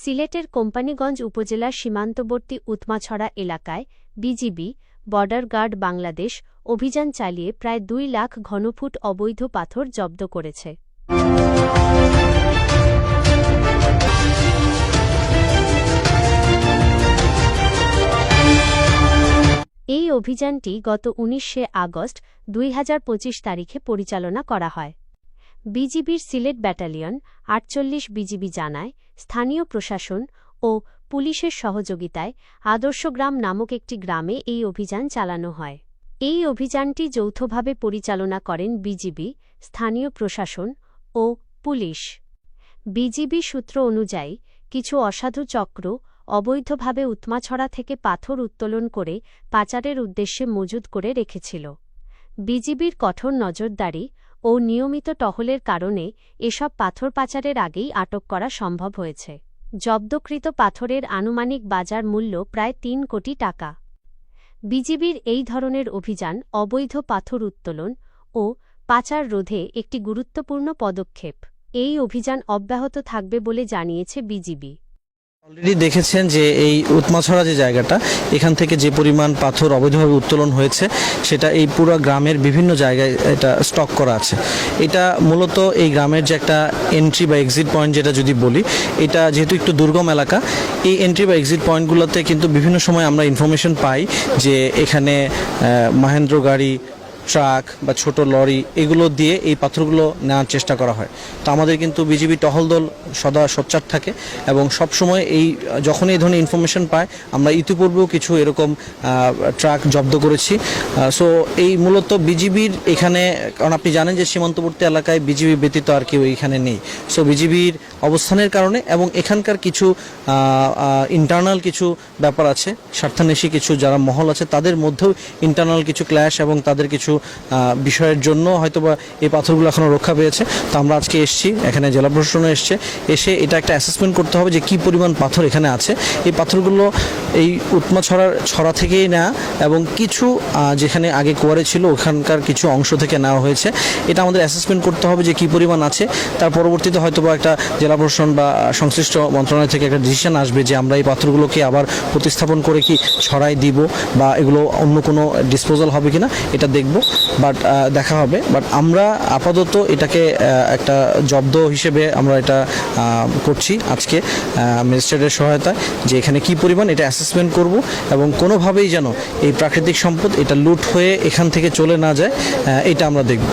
সিলেটের কোম্পানীগঞ্জ উপজেলার সীমান্তবর্তী উৎমাছড়া এলাকায় বিজিবি, বর্ডার গার্ড বাংলাদেশ অভিযান চালিয়ে প্রায় দুই লাখ ঘনফুট অবৈধ পাথর জব্দ করেছে। এই অভিযানটি গত উনিশে আগস্ট দুই হাজার পঁচিশ তারিখে পরিচালনা করা হয়। বিজিবির সিলেট ব্যাটালিয়ন আটচল্লিশ বিজিবি জানায়, স্থানীয় প্রশাসন ও পুলিশের সহযোগিতায় আদর্শগ্রাম নামক একটি গ্রামে এই অভিযান চালানো হয়। এই অভিযানটি যৌথভাবে পরিচালনা করেন বিজিবি, স্থানীয় প্রশাসন ও পুলিশ। বিজিবি সূত্র অনুযায়ী, কিছু অসাধু চক্র অবৈধভাবে উৎমাছড়া থেকে পাথর উত্তোলন করে পাচারের উদ্দেশ্যে মজুদ করে রেখেছিল। বিজিবির কঠোর নজরদারি ও নিয়মিত টহলের কারণে এসব পাথর পাচারের আগেই আটক করা সম্ভব হয়েছে। জব্দকৃত পাথরের আনুমানিক বাজার মূল্য প্রায় তিন কোটি টাকা। বিজিবির এই ধরনের অভিযান অবৈধ পাথর উত্তোলন ও পাচার রোধে একটি গুরুত্বপূর্ণ পদক্ষেপ। এই অভিযান অব্যাহত থাকবে বলে জানিয়েছে বিজিবি। অলরেডি দেখেছেন যে এই উৎমাছড়া যে জায়গাটা, এখান থেকে যে পরিমাণ পাথর অবৈধভাবে উত্তোলন হয়েছে, সেটা এই পুরো গ্রামের বিভিন্ন জায়গায় এটা স্টক করা আছে। এটা মূলত এই গ্রামের যে একটা এন্ট্রি বা এক্সিট পয়েন্ট যেটা যদি বলি, এটা যেহেতু একটু দুর্গম এলাকা, এই এন্ট্রি বা এক্সিট পয়েন্টগুলোতে কিন্তু বিভিন্ন সময় আমরা ইনফরমেশন পাই যে এখানে মাহেন্দ্র গাড়ি ট্রাক বা ছোট লরি এগুলো দিয়ে এই পাথরগুলো নেওয়ার চেষ্টা করা হয়। তো আমাদের কিন্তু বিজিবি টহল দল সদা সোচ্চার থাকে এবং সব সময় এই যখন এই ধরনের ইনফরমেশন পায়, আমরা ইতিপূর্বেও কিছু এরকম ট্রাক জব্দ করেছি। সো এই মূলত বিজিবির এখানে, কারণ আপনি জানেন যে সীমান্তবর্তী এলাকায় বিজিবি ব্যতীত আর কেউ এখানে নেই। সো বিজিবির অবস্থানের কারণে এবং এখানকার কিছু ইন্টারনাল কিছু ব্যাপার আছে, স্বার্থান্বেষী কিছু যারা মহল আছে, তাদের মধ্যেও ইন্টারনাল কিছু ক্ল্যাশ এবং তাদের কিছু বিষয়ের জন্য হয়তোবা এই পাথরগুলো এখনও রক্ষা পেয়েছে। তো আমরা আজকে এসেছি, এখানে জেলা প্রশাসনও এসছে। এসে এটা একটা অ্যাসেসমেন্ট করতে হবে যে কি পরিমাণ পাথর এখানে আছে। এই পাথরগুলো এই উৎমা ছড়ার, ছড়া থেকেই নেওয়া এবং কিছু যেখানে আগে কোয়ারে ছিল, ওখানকার কিছু অংশ থেকে নেওয়া হয়েছে। এটা আমাদের অ্যাসেসমেন্ট করতে হবে যে কি পরিমাণ আছে। তার পরবর্তীতে হয়তো বা একটা জেলা প্রশাসন বা সংশ্লিষ্ট মন্ত্রণালয় থেকে একটা ডিসিশন আসবে যে আমরা এই পাথরগুলোকে আবার প্রতিস্থাপন করে কি ছড়াই দিব বা এগুলো অন্য কোনো ডিসপোজাল হবে কিনা, এটা দেখব। বাট দেখা হবে। বাট আমরা আপাতত এটাকে একটা জব্দ হিসেবে আমরা এটা করছি আজকে ম্যাজিস্ট্রেটের সহায়তায়, যে এখানে কি পরিমাণ এটা অ্যাসেসমেন্ট করব এবং কোনোভাবেই যেন এই প্রাকৃতিক সম্পদ এটা লুট হয়ে এখান থেকে চলে না যায় এটা আমরা দেখব।